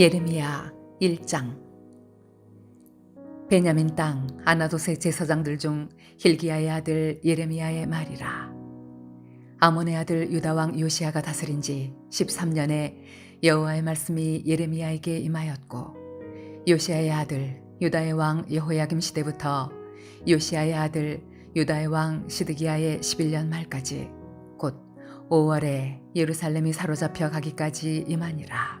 예레미야 1장. 베냐민 땅 아나도세 제사장들 중 힐기야의 아들 예레미야의 말이라. 아몬의 아들 유다 왕 요시아가 다스린 지 13년에 여호와의 말씀이 예레미야에게 임하였고 요시아의 아들 유다의 왕 여호야김 시대부터 요시아의 아들 유다의 왕 시드기야의 11년 말까지 곧 5월에 예루살렘이 사로잡혀 가기까지 임하니라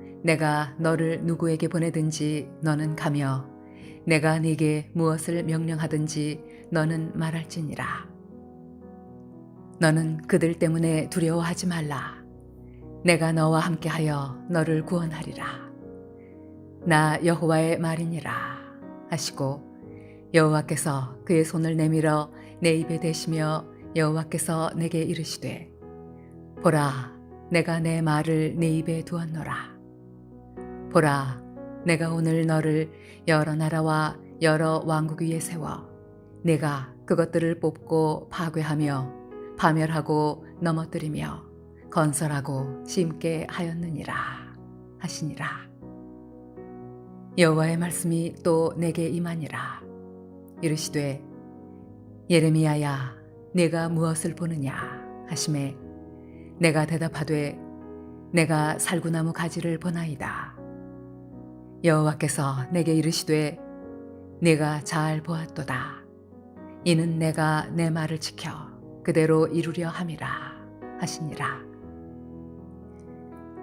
내가 너를 누구에게 보내든지 너는 가며 내가 네게 무엇을 명령하든지 너는 말할지니라. 너는 그들 때문에 두려워하지 말라. 내가 너와 함께하여 너를 구원하리라. 나 여호와의 말이니라. 하시고 여호와께서 그의 손을 내밀어 내 입에 대시며 여호와께서 내게 이르시되 보라 내가 내 말을 내 입에 두었노라 보라 내가 오늘 너를 여러 나라와 여러 왕국 위에 세워 내가 그것들을 뽑고 파괴하며 파멸하고 넘어뜨리며 건설하고 심게 하였느니라 하시니라. 여호와의 말씀이 또 내게 임하니라. 이르시되 예레미야야 내가 무엇을 보느냐 하심에 내가 대답하되 내가 살구나무 가지를 보나이다 여호와께서 내게 이르시되 내가 잘 보았도다. 이는 내가 내 말을 지켜 그대로 이루려 함이라 하시니라.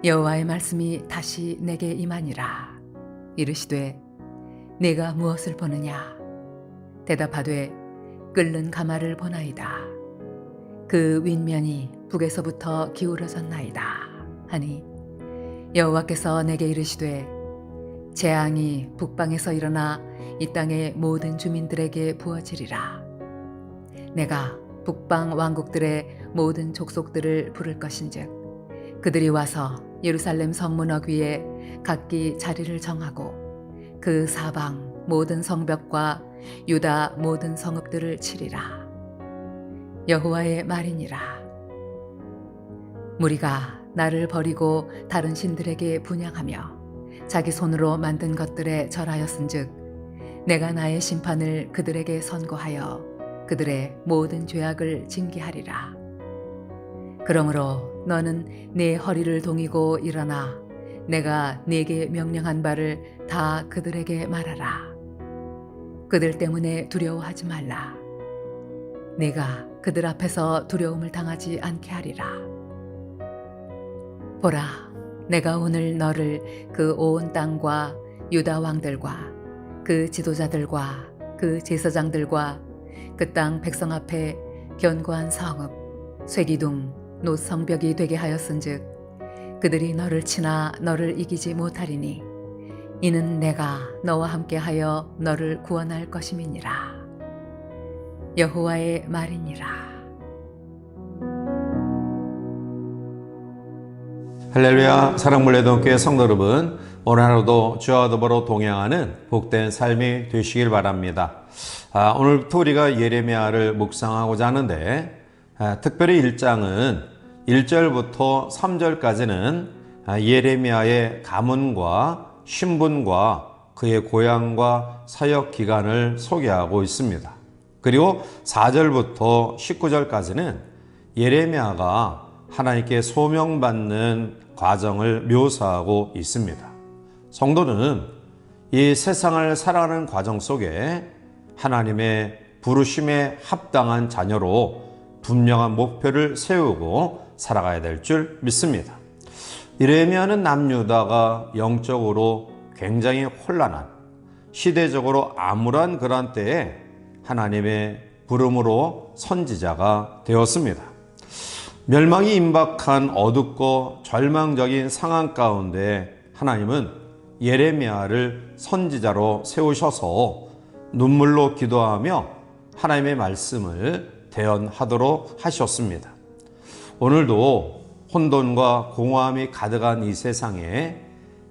여호와의 말씀이 다시 내게 임하니라. 이르시되 내가 무엇을 보느냐? 대답하되 끓는 가마를 보나이다. 그 윗면이 북에서부터 기울어졌나이다. 하니 여호와께서 내게 이르시되 재앙이 북방에서 일어나 이 땅의 모든 주민들에게 부어지리라. 내가 북방 왕국들의 모든 족속들을 부를 것인즉 그들이 와서 예루살렘 성문역 위에 각기 자리를 정하고 그 사방 모든 성벽과 유다 모든 성읍들을 치리라. 여호와의 말이니라. 무리가 나를 버리고 다른 신들에게 분양하며 자기 손으로 만든 것들에 절하였은즉 내가 나의 심판을 그들에게 선고하여 그들의 모든 죄악을 징계하리라. 그러므로 너는 내 허리를 동이고 일어나 내가 네게 명령한 바를 다 그들에게 말하라. 그들 때문에 두려워하지 말라. 내가 그들 앞에서 두려움을 당하지 않게 하리라. 보라, 내가 오늘 너를 그 온 땅과 유다 왕들과 그 지도자들과 그 제사장들과 그 땅 백성 앞에 견고한 성읍 쇠기둥 노성벽이 되게 하였은즉 그들이 너를 치나 너를 이기지 못하리니 이는 내가 너와 함께하여 너를 구원할 것임이니라 여호와의 말이니라. 할렐루야 사랑물레동교회 성도 여러분 오늘 하루도 주와 더불어 동행하는 복된 삶이 되시길 바랍니다. 아, 오늘부터 우리가 예레미야를 묵상하고자 하는데 아, 특별히 1장은 1절부터 3절까지는 아, 예레미야의 가문과 신분과 그의 고향과 사역 기간을 소개하고 있습니다. 그리고 4절부터 19절까지는 예레미야가 하나님께 소명받는 과정을 묘사하고 있습니다. 성도는 이 세상을 살아가는 과정 속에 하나님의 부르심에 합당한 자녀로 분명한 목표를 세우고 살아가야 될 줄 믿습니다. 이레미야는 남유다가 영적으로 굉장히 혼란한 시대적으로 암울한 그런 때에 하나님의 부름으로 선지자가 되었습니다. 멸망이 임박한 어둡고 절망적인 상황 가운데 하나님은 예레미야를 선지자로 세우셔서 눈물로 기도하며 하나님의 말씀을 대언하도록 하셨습니다. 오늘도 혼돈과 공허함이 가득한 이 세상에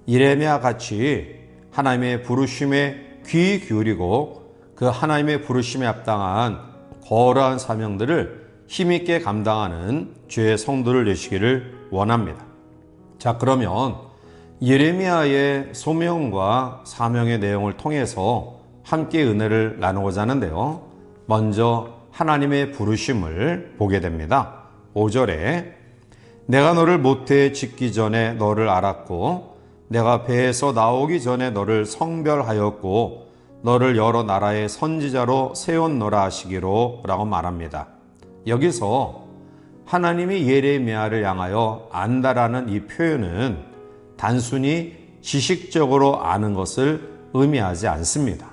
예레미야 같이 하나님의 부르심에 귀 기울이고 그 하나님의 부르심에 합당한 거룩한 사명들을 힘있게 감당하는 죄의 성도를 되시기를 원합니다. 자, 그러면 예레미야의 소명과 사명의 내용을 통해서 함께 은혜를 나누고자 하는데요. 먼저 하나님의 부르심을 보게 됩니다. 5절에 내가 너를 모태에 짓기 전에 너를 알았고 내가 배에서 나오기 전에 너를 성별하였고 너를 여러 나라의 선지자로 세웠노라 하시기로 라고 말합니다. 여기서 하나님이 예레미야를 향하여 안다라는 이 표현은 단순히 지식적으로 아는 것을 의미하지 않습니다.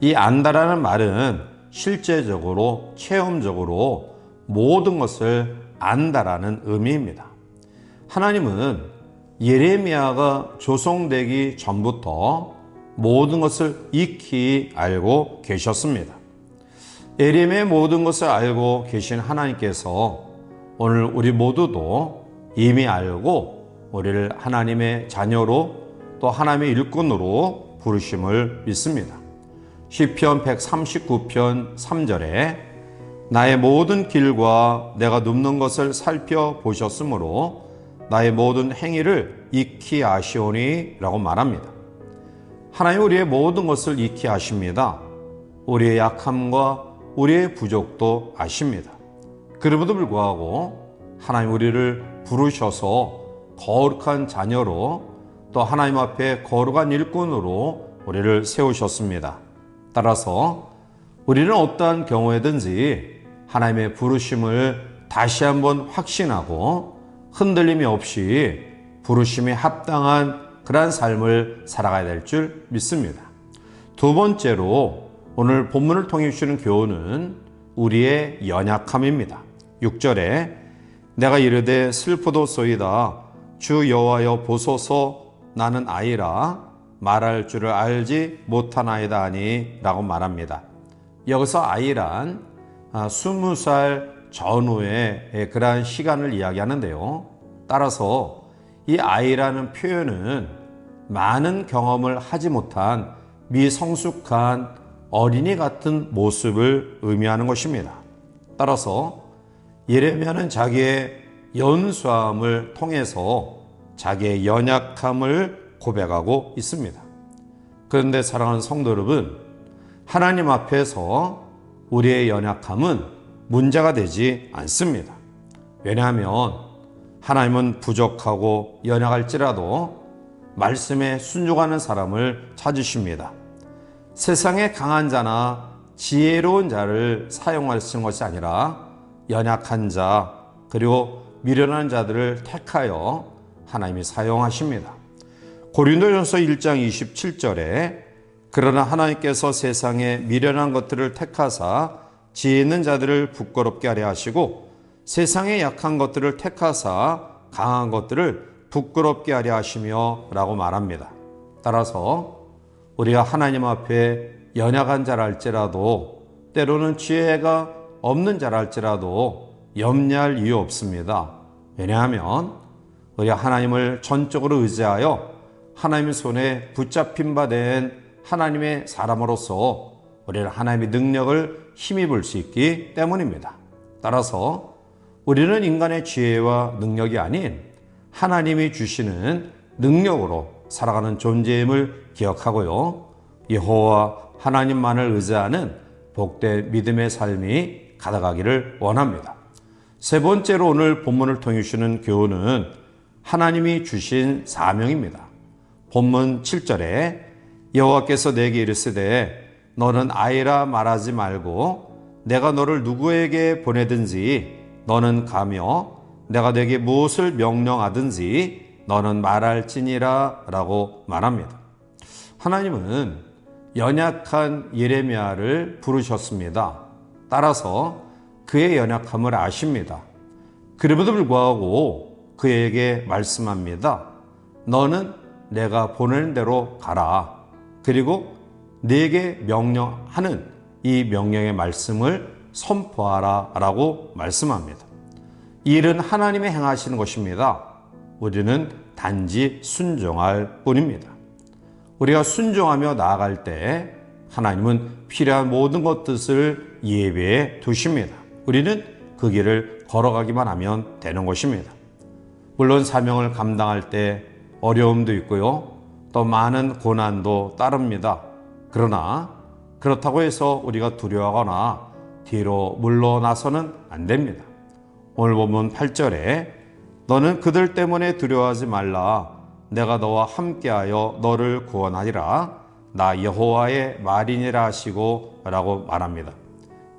이 안다라는 말은 실제적으로 체험적으로 모든 것을 안다라는 의미입니다. 하나님은 예레미야가 조성되기 전부터 모든 것을 익히 알고 계셨습니다. 예레미야의 모든 것을 알고 계신 하나님께서 오늘 우리 모두도 이미 알고 우리를 하나님의 자녀로 또 하나님의 일꾼으로 부르심을 믿습니다. 시편 139편 3절에 나의 모든 길과 내가 눕는 것을 살펴보셨으므로 나의 모든 행위를 익히 아시오니 라고 말합니다. 하나님 우리의 모든 것을 익히 아십니다. 우리의 약함과 우리의 부족도 아십니다. 그럼에도 불구하고 하나님 우리를 부르셔서 거룩한 자녀로 또 하나님 앞에 거룩한 일꾼으로 우리를 세우셨습니다. 따라서 우리는 어떠한 경우에든지 하나님의 부르심을 다시 한번 확신하고 흔들림이 없이 부르심에 합당한 그러한 삶을 살아가야 될 줄 믿습니다. 두 번째로 오늘 본문을 통해 주시는 교훈은 우리의 연약함입니다. 6절에 내가 이르되 슬프도 소이다 주 여호와여 보소서 나는 아이라 말할 줄을 알지 못하나이다 하니 라고 말합니다. 여기서 아이란 아, 스무 살 전후의 그러한 시간을 이야기하는데요. 따라서 이 아이라는 표현은 많은 경험을 하지 못한 미성숙한 어린이 같은 모습을 의미하는 것입니다. 따라서 예레미야는 자기의 연수함을 통해서 자기의 연약함을 고백하고 있습니다. 그런데 사랑하는 성도 여러분, 하나님 앞에서 우리의 연약함은 문제가 되지 않습니다. 왜냐하면 하나님은 부족하고 연약할지라도 말씀에 순종하는 사람을 찾으십니다. 세상에 강한 자나 지혜로운 자를 사용하시는 것이 아니라 연약한 자 그리고 미련한 자들을 택하여 하나님이 사용하십니다. 고린도전서 1장 27절에 그러나 하나님께서 세상에 미련한 것들을 택하사 지혜 있는 자들을 부끄럽게 하려 하시고 세상에 약한 것들을 택하사 강한 것들을 부끄럽게 하려 하시며 라고 말합니다. 따라서 우리가 하나님 앞에 연약한 자랄지라도 때로는 지혜가 없는 자랄지라도 염려할 이유 없습니다. 왜냐하면 우리가 하나님을 전적으로 의지하여 하나님의 손에 붙잡힌 바 된 하나님의 사람으로서 우리는 하나님의 능력을 힘입을 수 있기 때문입니다. 따라서 우리는 인간의 지혜와 능력이 아닌 하나님이 주시는 능력으로 살아가는 존재임을 기억하고요. 여호와 하나님만을 의지하는 복된 믿음의 삶이 가득하기를 원합니다. 세 번째로 오늘 본문을 통해 주시는 교훈은 하나님이 주신 사명입니다. 본문 7절에 여호와께서 내게 이르시되 너는 아이라 말하지 말고 내가 너를 누구에게 보내든지 너는 가며 내가 내게 무엇을 명령하든지 너는 말할지니라 라고 말합니다. 하나님은 연약한 예레미야를 부르셨습니다. 따라서 그의 연약함을 아십니다. 그럼에도 불구하고 그에게 말씀합니다. 너는 내가 보내는 대로 가라. 그리고 내게 명령하는 이 명령의 말씀을 선포하라 라고 말씀합니다. 이 일은 하나님의 행하시는 것입니다. 우리는 단지 순종할 뿐입니다. 우리가 순종하며 나아갈 때 하나님은 필요한 모든 것들을 예배해 두십니다. 우리는 그 길을 걸어가기만 하면 되는 것입니다. 물론 사명을 감당할 때 어려움도 있고요. 또 많은 고난도 따릅니다. 그러나 그렇다고 해서 우리가 두려워하거나 뒤로 물러나서는 안 됩니다. 오늘 본문 8절에 너는 그들 때문에 두려워하지 말라. 내가 너와 함께하여 너를 구원하리라. 나 여호와의 말이니라 하시고 라고 말합니다.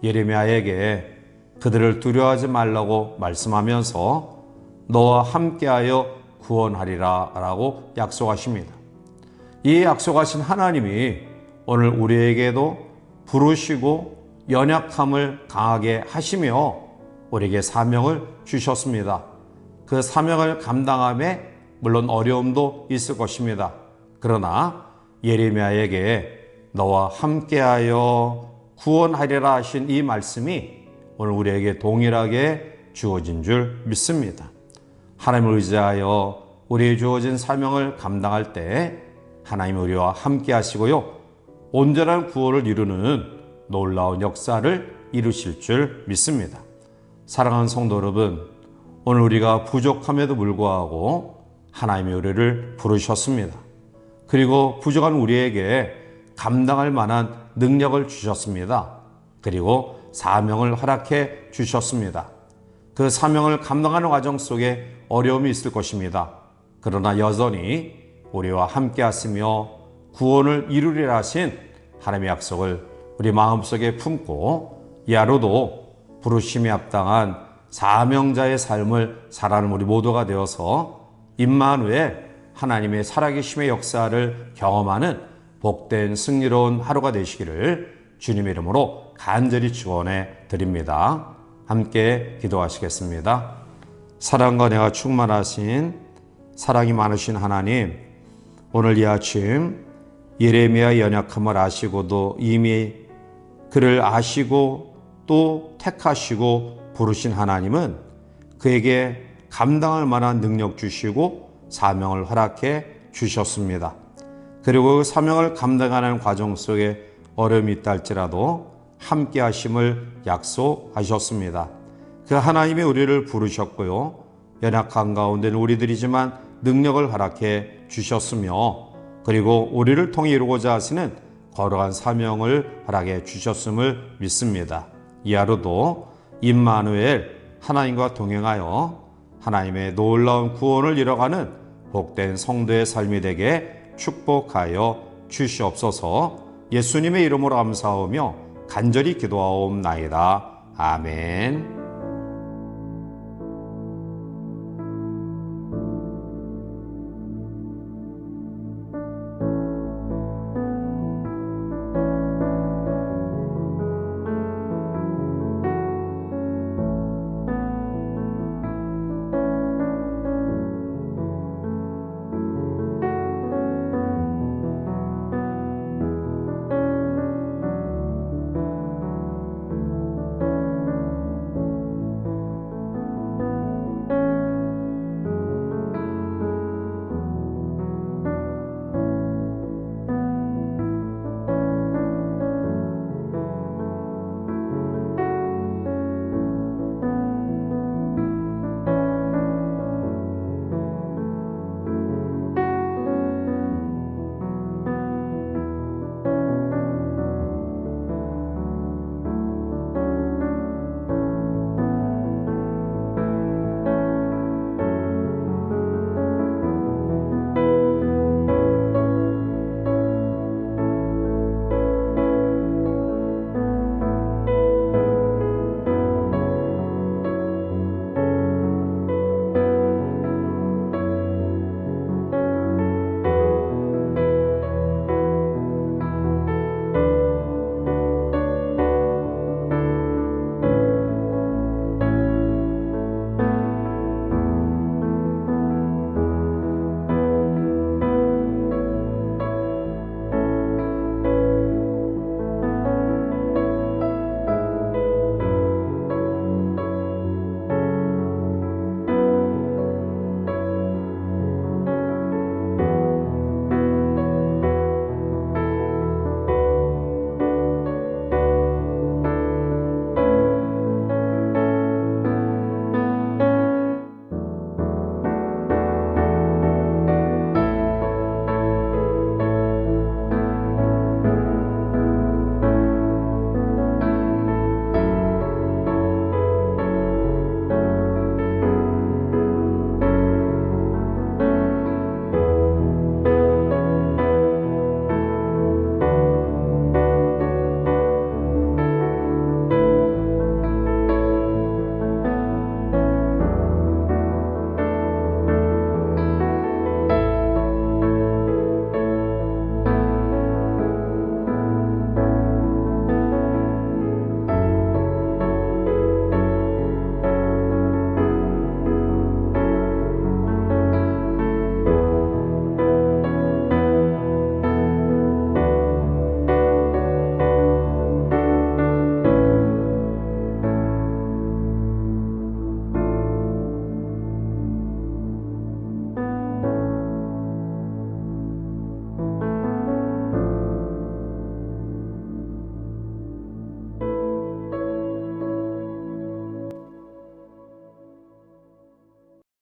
예레미야에게 그들을 두려워하지 말라고 말씀하면서 너와 함께하여 구원하리라 라고 약속하십니다. 이 약속하신 하나님이 오늘 우리에게도 부르시고 연약함을 강하게 하시며 우리에게 사명을 주셨습니다. 그 사명을 감당함에 물론 어려움도 있을 것입니다. 그러나 예레미야에게 너와 함께하여 구원하리라 하신 이 말씀이 오늘 우리에게 동일하게 주어진 줄 믿습니다. 하나님을 의지하여 우리의 주어진 사명을 감당할 때 하나님 우리와 함께 하시고요. 온전한 구원을 이루는 놀라운 역사를 이루실 줄 믿습니다. 사랑하는 성도 여러분, 오늘 우리가 부족함에도 불구하고 하나님의 우리를 부르셨습니다. 그리고 부족한 우리에게 감당할 만한 능력을 주셨습니다. 그리고 사명을 허락해 주셨습니다. 그 사명을 감당하는 과정 속에 어려움이 있을 것입니다. 그러나 여전히 우리와 함께 하시며 구원을 이루리라 하신 하나님의 약속을 우리 마음속에 품고 이 하루도 부르심에 합당한 사명자의 삶을 살아가는 우리 모두가 되어서 임마누엘 하나님의 살아계심의 역사를 경험하는 복된 승리로운 하루가 되시기를 주님의 이름으로 간절히 축원해 드립니다. 함께 기도하시겠습니다. 사랑과 내가 충만하신 사랑이 많으신 하나님, 오늘 이 아침 예레미야 연약함을 아시고도 이미 그를 아시고 또 택하시고 부르신 하나님은 그에게 감당할 만한 능력 주시고 사명을 허락해 주셨습니다. 그리고 그 사명을 감당하는 과정 속에 어려움이 있다 할지라도 함께 하심을 약속하셨습니다. 그 하나님이 우리를 부르셨고요. 연약한 가운데는 우리들이지만 능력을 허락해 주셨으며 그리고 우리를 통해 이루고자 하시는 거룩한 사명을 허락해 주셨음을 믿습니다. 이 하루도 임마누엘 하나님과 동행하여 하나님의 놀라운 구원을 이뤄가는 복된 성도의 삶이 되게 축복하여 주시옵소서 예수님의 이름으로 감사하며 간절히 기도하옵나이다. 아멘.